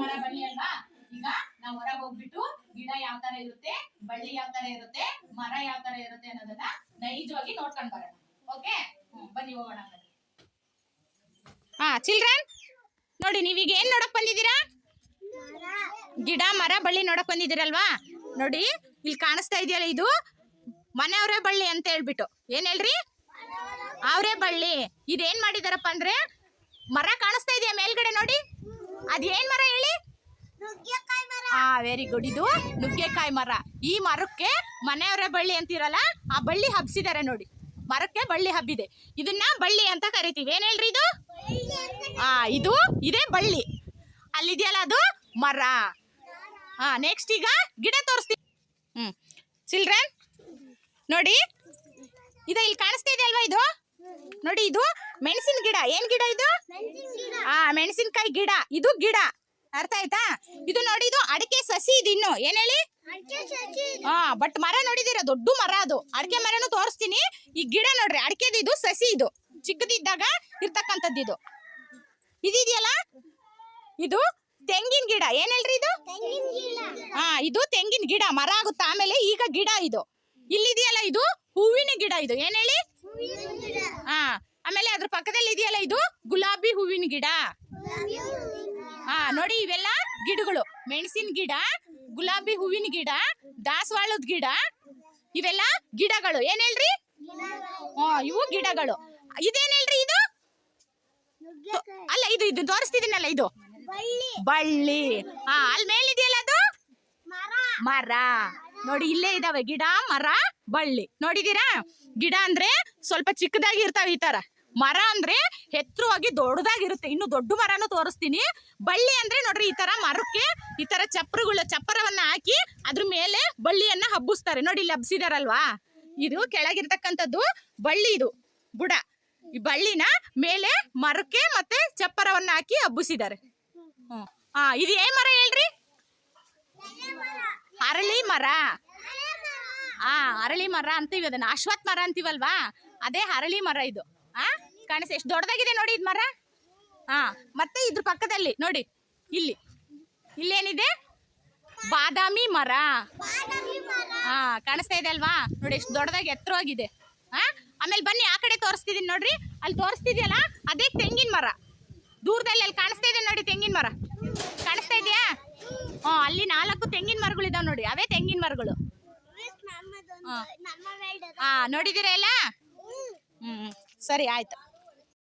ಮರ ಬಳ್ಳಿ ಅಲ್ವಾ? ಈಗ ನಾವು ಹೊರಗೆ ಹೋಗ್ಬಿಟ್ಟು ಗಿಡ ಯಾವ ತರ ಇರುತ್ತೆ, ಬಳ್ಳಿ ಯಾವ ತರ ಇರುತ್ತೆ, ಮರ ಯಾವ ತರ ಇರುತ್ತೆ ಅನ್ನೋದನ್ನ ನೈಜವಾಗಿ ನೋಡ್ಕೊಂಡ್ ಬರೋಣ. ಓಕೆ ಬನ್ನಿ ಹೋಗೋಣ ಹಾ, ಚಿಲ್ಡ್ರನ್, ನೋಡಿ ನೀವೀಗ ಏನ್ ನೋಡಕ್ ಬಂದಿದ್ದೀರಾ? ಗಿಡ, ಮರ, ಬಳ್ಳಿ ನೋಡಕ್ ಬಂದಿದ್ದೀರಲ್ವಾ? ನೋಡಿ, ಇಲ್ಲಿ ಕಾಣಿಸ್ತಾ ಇದೆಯಲ್ಲ ಇದು ಮನೆಯವರೇ ಬಳ್ಳಿ ಅಂತ ಹೇಳ್ಬಿಟ್ಟು. ಏನ್ ಹೇಳ್ರಿ? ಅವರೇ ಬಳ್ಳಿ. ಇದೇನ್ ಮಾಡಿದಾರಪ್ಪ ಅಂದ್ರೆ ಮರ ಕಾಣಿಸ್ತಾ ಇದೆಯಾ ಮೇಲ್ಗಡೆ ನೋಡಿ? ಅದೇನ್ ಮರ ಹೇಳಿ? ಹಾ ವೆರಿ ಗುಡ್ ಇದು ನುಗ್ಗೆಕಾಯಿ ಮರ. ಈ ಮರಕ್ಕೆ ಮನೆಯವರ ಬಳ್ಳಿ ಅಂತಿರಲ್ಲ ಆ ಬಳ್ಳಿ ಹಬ್ಸಿದ್ದಾರೆ ನೋಡಿ. ಮರಕ್ಕೆ ಬಳ್ಳಿ ಹಬ್ಬಿದೆ. ಇದನ್ನ ಬಳ್ಳಿ ಅಂತ ಕರಿತೀವಿ. ಏನ್ ಹೇಳ್ರಿ ಇದು? ಹಾ ಇದು ಇದೇ ಬಳ್ಳಿ. ಅಲ್ಲಿದೆಯಲ್ಲ ಅದು ಮರ. ಹಾ ನೆಕ್ಸ್ಟ್ ಈಗ ಗಿಡ ತೋರಿಸ್ತೀವಿ. ಹ್ಮ್. ಚಿಲ್ಡ್ರನ್ ನೋಡಿ. ಇದು ಇಲ್ಲಿ ಕಾಣಿಸ್ತಾ ಇದೆ ಅಲ್ವಾ ಇದು? ನೋಡಿ ಇದು ಮೆಣಸಿನ ಗಿಡ, ಏನ್ ಗಿಡ ಇದು? ಆ, ಮೆಣಸಿನಕಾಯಿ ಗಿಡ. ಇದು ಗಿಡ. ಅರ್ಥ ಆಯ್ತಾ? ಇದು ನೋಡಿ, ಇದು ಅಡಿಕೆ ಸಸಿ ಇದು ಇನ್ನು. ಏನ್ ಹೇಳಿ? ಹಾ ಬಟ್ ಮರ ನೋಡಿದಿರ ದೊಡ್ಡ ಮರ ಅದು. ಅಡಿಕೆ ಮರನು ತೋರಿಸ್ತೀನಿ. ಈ ಗಿಡ ನೋಡ್ರಿ, ಅಡಿಕೆದು ಇದು, ಸಸಿ ಇದು. ಚಿಕ್ಕದಿದ್ದಾಗ ಇರ್ತಕ್ಕಂಥದ್ದು ಇದು. ಇದಿದೆಯಲ್ಲ? ಇದು ತೆಂಗಿನ ಗಿಡ. ಏನ್ ಹೇಳ್ರಿ ಇದು? ಹಾ ಇದು ತೆಂಗಿನ ಗಿಡ. ಮರ ಆಗುತ್ತೆ? ಆಮೇಲೆ ಈಗ ಗಿಡ ಇದು. ಇಲ್ಲಿದೆಯಲ್ಲ ಇದು? ಹೂವಿನ ಗಿಡ ಇದು. ಏನ್ ಹೇಳಿ? ಹಾ ಆಮೇಲೆ ಅದ್ರ ಪಕ್ಕದಲ್ಲಿ ಇದೆಯಲ್ಲ ಇದು? ಗುಲಾಬಿ ಹೂವಿನ ಗಿಡ. ಹಾ, ನೋಡಿ ಇವೆಲ್ಲ ಗಿಡಗಳು. ಮೆಣಸಿನ ಗಿಡ, ಗುಲಾಬಿ ಹೂವಿನ ಗಿಡ, ದಾಸವಾಳದ ಗಿಡ, ಇವೆಲ್ಲ ಗಿಡಗಳು. ಏನ್ ಹೇಳ್ರಿ? ಹಾ, ಇವು ಗಿಡಗಳು. ಇದೇನ್ ಹೇಳ್ರಿ ಇದು? ಅಲ್ಲ, ಇದು ಇದು ತೋರಿಸ್ತಿದ್ದೀನಲ್ಲ, ಇದು? ಬಳ್ಳಿ. ಹಾ ಅಲ್ಲಿ ಮೇಲಿದೆಯಲ್ಲ ಅದು? ಮರ. ನೋಡಿ, ಇಲ್ಲೇ ಇದಾವೆ. ಗಿಡ, ಮರ, ಬಳ್ಳಿ. ನೋಡಿದೀರಾ ಗಿಡ ಅಂದ್ರೆ ಸ್ವಲ್ಪ ಚಿಕ್ಕದಾಗಿ ಇರ್ತಾವೆ ಈ ತರ. ಮರ ಅಂದ್ರೆ ಎತ್ತರವಾಗಿ ದೊಡ್ಡದಾಗಿರುತ್ತೆ. ಇನ್ನು ದೊಡ್ಡ ಮರನ ತೋರಿಸ್ತೀನಿ. ಬಳ್ಳಿ ಅಂದ್ರೆ ನೋಡ್ರಿ ಈ ತರ ಮರಕ್ಕೆ ಈ ತರ ಚಪ್ರಗಳು ಚಪ್ಪರವನ್ನ ಹಾಕಿ ಅದ್ರ ಮೇಲೆ ಬಳ್ಳಿಯನ್ನ ಹಬ್ಬಿಸ್ತಾರೆ. ನೋಡಿ ಇಲ್ಲಿ ಹಬ್ಸಿದಾರಲ್ವಾ? ಇದು ಕೆಳಗಿರ್ತಕ್ಕಂಥದ್ದು ಬಳ್ಳಿ ಇದು, ಬುಡ. ಈ ಬಳ್ಳಿನ ಮೇಲೆ ಮರಕ್ಕೆ ಮತ್ತೆ ಚಪ್ಪರವನ್ನ ಹಾಕಿ ಹಬ್ಬಿಸಿದ್ದಾರೆ. ಹಾ ಇದು ಏನ್ ಮರ ಹೇಳ್ರಿ? ಅರಳಿ ಮರ. ಆ, ಅರಳಿ ಮರ ಅಂತೀವಿ ಅದನ್ನ. ಅಶ್ವತ್ ಮರ ಅಂತೀವಲ್ವಾ? ಅದೇ ಅರಳಿ ಮರ ಇದು. ಆ? ಕಾಣಿಸ್ ಎಷ್ಟು ದೊಡ್ಡದಾಗಿದೆ ನೋಡಿ ಇದು ಮರ. ಹಾ ಮತ್ತೆ ಇದ್ರ ಪಕ್ಕದಲ್ಲಿ ನೋಡಿ ಇಲ್ಲಿ. ಇಲ್ಲೇನಿದೆ? ಬಾದಾಮಿ ಮರ. ಬಾದಾಮಿ ಮರ. ಹಾ ಕಾಣಿಸ್ತಾ ಇದೆ ಅಲ್ವಾ? ನೋಡಿ ಎಷ್ಟು ದೊಡ್ಡದಾಗಿ ಎತ್ತರವಾಗಿದೆ. ಹಾ ಆಮೇಲೆ ಬನ್ನಿ ಆ ಕಡೆ ತೋರಿಸ್ತಿದೀನಿ ನೋಡ್ರಿ. ಅಲ್ಲಿ ತೋರಿಸ್ತಿದ್ಯಲ್ಲ ಅದೇ ತೆಂಗಿನ ಮರ. ದೂರದಲ್ಲಿ ಅಲ್ಲಿ ಕಾಣಿಸ್ತಾ ಇದೆ ನೋಡಿ ತೆಂಗಿನ ಮರ. ಕಾಣಿಸ್ತಾ ಇದೆಯಾ? ಹಾ ಅಲ್ಲಿ ನಾಲ್ಕು ತೆಂಗಿನ ಮರಗಳಿದಾವೆ ನೋಡಿ. ಅವೇ ತೆಂಗಿನ ಮರಗಳು. ಹಾ. ನೋಡಿದಿರ ಎಲ್ಲ? ಹ್ಮ್. ಸರಿ ಆಯ್ತು.